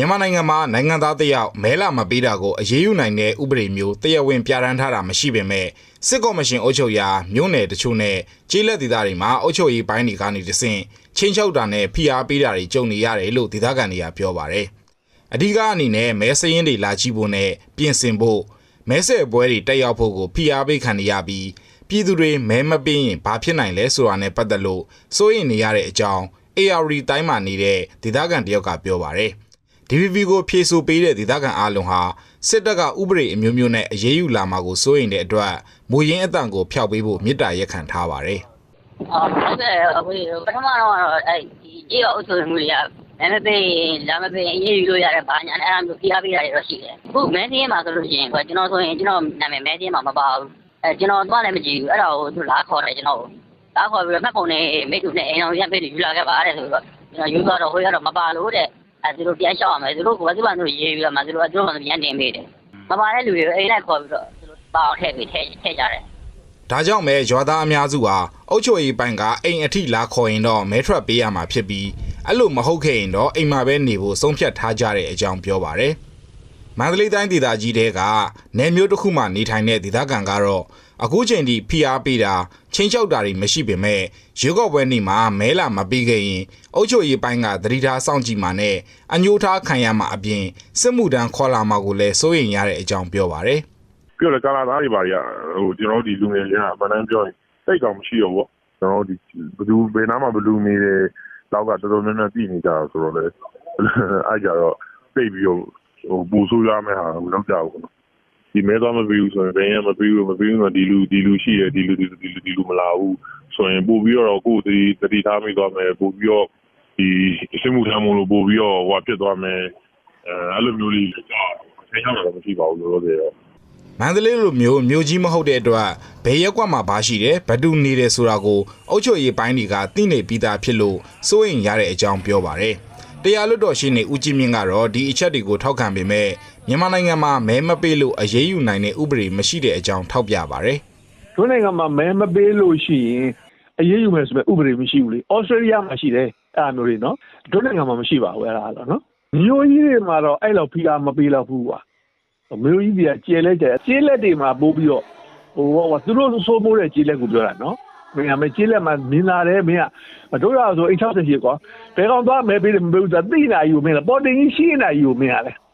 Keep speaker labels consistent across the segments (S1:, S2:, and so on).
S1: မြန်မာနိုင်ငံမှာနိုင်ငံသားတယောက်မဲလာမပေးတာကိုအရေးယူနိုင်တဲ့ဥပဒေမျိုးတရားဝင်ပြဋ္ဌာန်းထားတာမရှိပေမဲ့စစ်ကော်မရှင်အုပ်ချုပ်ရာမြို့နယ်တချို့နဲ့ကျေးလက်ဒေသတွေမှာအုပ်ချုပ်ရေးပိုင်းတွေကနေတဆင့်ချင်းချောက်တာနဲ့ဖိအားပေးတာတွေကြုံနေရတယ်လို့ဒေသခံတွေကပြောပါတယ်။အဓိကအနေနဲ့မဲစရင်တွေလာကြည့်ဖို့နဲ့ပြင်ဆင်ဖို့မဲဆယ်ပွဲတွေတက်ရောက်ဖို့ကိုဖိအားပေးခံနေရပြီးပြည်သူတွေမဲမပေးရင်ဘာဖြစ်နိုင်လဲဆိုတာနဲ့ပတ်သက်လို့စိုးရိမ်နေရတဲ့အကြောင်း AR တိုင်းမှာနေတဲ့ဒေသခံတယောက်ကပြောပါတယ်။ DVB ကိုဖြေဆိုပေးတဲ့ဒေသခံအားလုံးဟာစစ်တပ်ကဥပဒေအမျိုးမျိုးနဲ့အရေးယူလာမှာကိုစိုးရိမ်တဲ့အတွက်မူရင်းအတန်ကိုဖျောက်ပေးဖို့မြစ်တာရက်ခံထားပါတယ်
S2: အော်ဟုတ်ကဲ့အခုပထမတော့အဲ့ဒီကြေးအုပ်ချုပ်မှုတွေကမဲမပေးလာမပေးအေးယူလို့ရတယ်ဘာညာအဲ့ဒါမျိုးဖိအားပေးတာတွေတော့ရှိတယ်အခုမဲတင်းမှာဆိုလို့ရှိရင်ကျွန်တော်ဆိုရင်ကျွန်တော်နာမည်မဲတင်းမှာမပါဘူးအဲကျွန်တော်သွားလည်းမကြည့်ဘူးအဲ့ဒါကိုသူလာခေါ်တယ်ကျွန်တော်လာခေါ်ပြီးတော့မှတ်ပုံနဲ့မိတ်ကူနဲ့အိမ်အောင်ရပေးယူလာခဲ့ပါတဲ့ဆိုတော့ကျွန်တော်ယူသွားတော့ဟိုရတော့မပါလို့တဲ့ အဲသူတို့ပြန်လျှောက်ရမယ်သူတို့ကဘာသူ့ဘာသူရေးပြီးတော့မှသူတို့ကသူတို့ကပြန်တင်ပေးတယ်မပါတဲ့လူတွေအိမ်လိုက်ခေါ်ပြီးတော့သူတို့ပါအောင်ထည့်ပြီးထည့်ထည့်ကြတယ်။
S1: ဒါကြောင့်ပဲရွာသားအများစုဟာအုတ်ချိုရေးပိုင်းကအိမ်အထိလာခေါ်ရင်တော့မဲထွက်ပေးရမှာဖြစ်ပြီးအဲ့လိုမဟုတ်ခဲ့ရင်တော့အိမ်မှာပဲနေဖို့ဆုံးဖြတ်ထားကြတဲ့အကြောင်းပြောပါတယ်။မန္တလေးတိုင်းဒေသကြီးတဲကနယ်မျိုးတစ်ခုမှနေထိုင်တဲ့ဒေသခံကတော့ အခုချိန်ထိဖိအားပေးတာချင်းချောက်တာတွေမရှိပေမဲ့ရုပ်ောက်ပွဲနေ့မှာမဲလာမပေးခဲ့ရင်အုတ်ချိုရေးပိုင်းကသတိထားစောင့်ကြည့်မှာနဲ့အညိုးထားခံရမှာအပြင်စစ်မှုတန်းခေါ်လာမှာကိုလည်းစိုးရိမ်ရတဲ့အကြောင်းပြောပါတယ်
S3: ပြောတယ်ကာလာသားတွေပါတွေကဟိုကျွန်တော်တို့ဒီလူငယ်တွေကဗန်းတန်းပြောရင်စိတ်ကောင်မရှိတော့ဘူးကျွန်တော်တို့ဒီဘယ်သူဘယ်နားမှာဘယ်လူနေတယ်လောက်ကတော်တော်များများပြည်နေကြတာဆိုတော့လေအဲ့ကြတော့သိပြီးတော့ဟိုပူဆိုးရမယ့်ဟာလောက်ကြဘူးနော် ဒီမဲသွားမပြီးဘူးဆိုရင်ဘယ်ရမပြီးဘူးမပြီးဘူးဆိုဒီလူဒီလူရှိတယ်ဒီလူဒီလူဒီလူဒီလူမလာဘူးဆိုရင်ပို့ပြီးတော့ကိုယ်တတိတတိထားမိသွားမယ်ပို့ပြီးတော့ဒီစစ်မှုထမ်းမလို့ပို့ပြီးတော့ဟိုဖြစ်သွားမယ်အဲအဲ့လိုမျိုးလေးကြောက်ဆင်းရောက်တော့မရှိပါဘူးလို့ပြောတယ်
S1: မန္တလေးလိုမျိုးမြို့ကြီးမဟုတ်တဲ့အတွက်ဘယ်ရက်ကွက်မှာဘာရှိတယ်ဘယ်သူနေတယ်ဆိုတာကိုအုတ်ချွေရေးပိုင်းတွေကသိနေပြီးသားဖြစ်လို့စိုးရင်ရတဲ့အကြောင်းပြောပါတယ်။တရားလွတ်တော်ရှိနေဦးကြည်မြင့်ကတော့ဒီအချက်တွေကိုထောက်ခံပေမဲ့ မြန်မာနိုင်ငံမှာမဲမပေးလို့အရေးယူနိုင်တဲ့ဥပဒေမရှိတဲ့အကြောင်းထောက်ပြပါတယ်
S4: တို့နိုင်ငံမှာမဲမပေးလို့ရှိရင်အရေးယူမယ်ဆိုပေမဲ့ဥပဒေမရှိဘူးလေဩစတြေးလျမှာရှိတယ်အဲ့အမျိုးတွေနော်တို့နိုင်ငံမှာမရှိပါဘူးအဲ့ဒါတော့နော်မျိုးကြီးတွေမှာတော့အဲ့လောက်ဖိအားမပေးတော့ဘူးကွာမျိုးကြီးတွေကကျဲလဲကျဲကျဲလက်တွေမှာပို့ပြီးတော့ဟိုဟိုသူတို့ဆိုးမိုးတဲ့ကျဲလက်ကိုပြောတာနော်မင်းကမကျဲလက်မှာမြင်လာတယ်မင်းကတို့ရဆိုအိတ်60ရှိကွာဘယ်ကောင်သွားမဲပေးတယ်မပေးဘူးဆိုတာသိနာယူမင်းလားပေါ်တင်ကြီးရှိနေယူမင်းကလေ။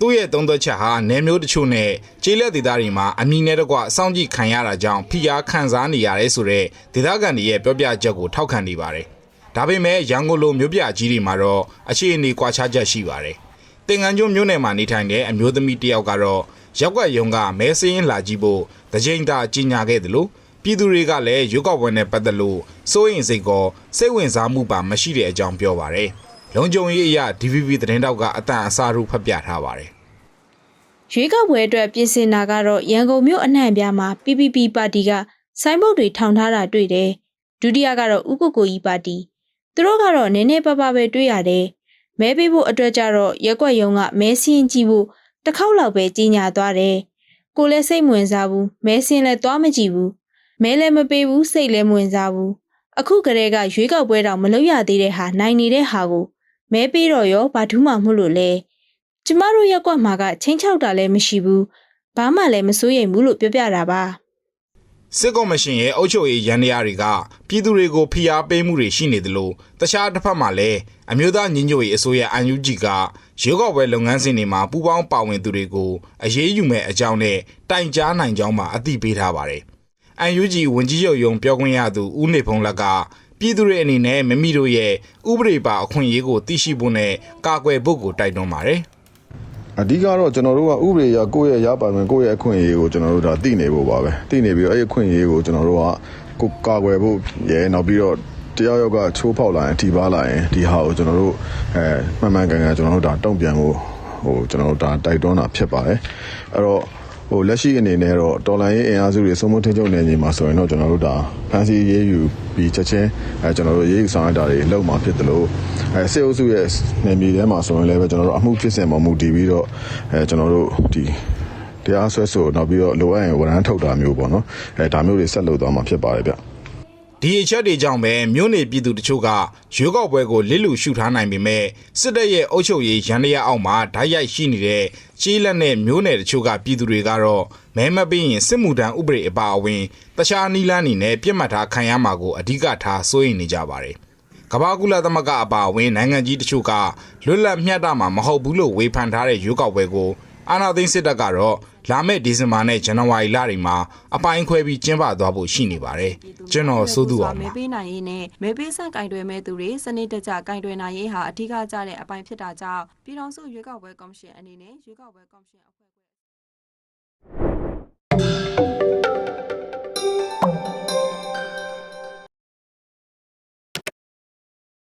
S1: သူ့ရဲ့သုံးသက်ချက်ဟာနယ်မျိုးတချို့နဲ့ကျေးလက်ဒေသတွေမှာအမည်နဲ့တကွအဆောင်ကြည့်ခံရတာကြောင့်ဖိအားခံစားနေရတယ်ဆိုတဲ့ဒေသခံတွေရဲ့ပြောပြချက်ကိုထောက်ခံနေပါတယ်။ဒါပေမဲ့ရန်ကုန်လိုမြို့ပြကြီးတွေမှာတော့အခြေအနေကွာခြားချက်ရှိပါတယ်။တင်ငန်းကျွန်းမြို့နယ်မှာနေထိုင်တဲ့အမျိုးသမီးတစ်ယောက်ကတော့ရက်ွက်ရုံကမဲစင်းလာကြည့်ဖို့တကြိမ်တာကြီးညာခဲ့တယ်လို့ပြည်သူတွေကလည်းရွေးကောက်ပွဲနဲ့ပတ်သက်လို့စိုးရင်စိတ်ကောစိတ်ဝင်စားမှုပါမရှိတဲ့အကြောင်းပြောပါတယ်။ လုံခြုံရေးအရ DVB သတင်းတောက်ကအတန်အစားရူဖတ်ပြထားပါတယ်။
S5: ရွေးကောက်ပွဲအတွက်ပြင်ဆင်တာကတော့ရန်ကုန်မြို့အနှံ့အပြားမှာ PPP ပါတီကစိုင်းဘုတ်တွေထောင်ထားတာတွေ့တယ်။ဒုတိယကတော့ဥက္ကိုကိုကြီးပါတီသူတို့ကတော့နည်းနည်းပါးပါးပဲတွေ့ရတယ်။မဲပေးဖို့အတွက်ကြတော့ရက်ကွက်ယုံကမဲစင်းကြည့်ဖို့တစ်ခေါက်လောက်ပဲကြီးညာသွားတယ်။ကိုလည်းစိတ်မဝင်စားဘူးမဲစင်းလည်းသွားမကြည့်ဘူးမဲလည်းမပေးဘူးစိတ်လည်းမဝင်စားဘူးအခုကလေးကရွေးကောက်ပွဲတောင်မလုပ်ရသေးတဲ့ဟာနိုင်နေတဲ့ဟာကို မဲပေးတော့ရောဘာထူးမှမဟုတ်လို့လဲကျမတို့ရက်ကွက်မှာကချင်းချောက်တာလည်းမရှိဘူးဘာမှလည်းမစိုးရိမ်ဘူးလို့ပြောပြတာပါ
S1: စစ်ကော်မရှင်ရဲ့အုပ်ချုပ်ရေးရန်တရားတွေကပြည်သူတွေကိုဖိအားပေးမှုတွေရှိနေတယ်လို့တခြားတစ်ဖက်မှာလည်းအမျိုးသားညီညွတ်ရေးအစိုးရ UNG ကရုပ်ောက်ပွဲလုပ်ငန်းစဉ်တွေမှာပူးပေါင်းပါဝင်သူတွေကိုအရေးယူမဲ့အကြောင်းနဲ့တိုင်ကြားနိုင်ကြောင်းမှအသိပေးထားပါတယ်။ UNG ဝန်ကြီးချုပ်ယုံပြောခွင့်ရသူဦးနေဖုံးလက်က ပြည်သူတွေအနေနဲ့မိမိတို့ရဲ့ဥပဒေပါအခွင့်အရေးကိုသိရှိဖို့နဲ့ကာကွယ်ဖို့ကိုတိုက်တွန်းပါတယ်။
S6: အဓိကတော့ကျွန်တော်တို့ကဥပဒေအရကိုယ့်ရဲ့ရပါမယ်ကိုယ့်ရဲ့အခွင့်အရေးကိုကျွန်တော်တို့ဒါသိနေဖို့ပါပဲသိနေပြီးတော့အဲ့ဒီအခွင့်အရေးကိုကျွန်တော်တို့ကကိုကာကွယ်ဖို့ရယ်နောက်ပြီးတော့တရားရောက်ကချိုးဖောက်လာရင်ထိပါလာရင်ဒီဟာကိုကျွန်တော်တို့အဲမှန်မှန်ကန်ကန်ကျွန်တော်တို့ဒါတုံ့ပြန်ဖို့ဟိုကျွန်တော်တို့ဒါတိုက်တွန်းတာဖြစ်ပါတယ်အဲ့တော့ ဟိုလက်ရှိအနေနဲ့တော့တော်လိုင်းရေးအင်အားစုတွေစုံမထင်းချုပ်နေနေမှာဆိုရင်တော့ကျွန်တော်တို့ဒါဖန်စီရေးယူပြီးချက်ချင်းအဲကျွန်တော်တို့ရေးယူဆောင်ရတာတွေလုပ်မှာဖြစ်တယ်လို့အဲစေအုပ်စုရဲ့နေမြေထဲမှာဆိုရင်လည်းပဲကျွန်တော်တို့အမှုဖြစ်စဉ်မှာမူတည်ပြီးတော့အဲကျွန်တော်တို့ဒီတရားဆွဲဆိုနောက်ပြီးတော့လိုအပ်ရင်ဝရမ်းထုတ်တာမျိုးပေါ့နော်အဲဒါမျိုးတွေဆက်လုပ်သွားမှာဖြစ်ပါတယ်ဗျ
S1: ဒီအချက်တွေကြောင့်ပဲမြို့နယ်ပြည်သူတချို့ကရွေးကောက်ပွဲကိုလစ်လူရှုထားနိုင်ပေမဲ့စစ်တပ်ရဲ့အုပ်ချုပ်ရေးရန်တရားအောက်မှာဓာတ်ရိုက်ရှိနေတဲ့ကြီးလက်နဲ့မြို့နယ်တချို့ကပြည်သူတွေကတော့မဲမပေးရင်စစ်မှုထမ်းဥပဒေအပါအဝင်တခြားနီလန်းနေနဲ့ပြစ်မှတ်ထားခံရမှာကိုအဓိကထားစိုးရိမ်နေကြပါတယ်ကမ္ဘာကုလသမဂ္ဂအပါအဝင်နိုင်ငံကြီးတချို့ကလွတ်လပ်မျှတမှာမဟုတ်ဘူးလို့ဝေဖန်ထားတဲ့ရွေးကောက်ပွဲကိုအာဏာသိမ်းစစ်တပ်ကတော့ လာမယ့်ဒီဇင်ဘာနဲ့ဇန်နဝါရီလတွေမှာအပိုင်းခွဲပြီးကျင်းပသွားဖို့ရှိနေပါတယ်ကျွန်တော်စိုးသူအောင်ပါ
S7: မဲပေးနိုင်ရေးနဲ့မဲပေးဆန့်ကင်တွယ်မဲ့သူတွေစနစ်တကျကင်တွယ်နိုင်ရေးဟာအထူးကကြတဲ့အပိုင်းဖြစ်တာကြောင့်ပြည်ထောင်စုရွေးကောက်ပွဲကော်မရှင်အနေနဲ့ရွေးကောက်ပွဲကော်မရှင်အဖွဲ့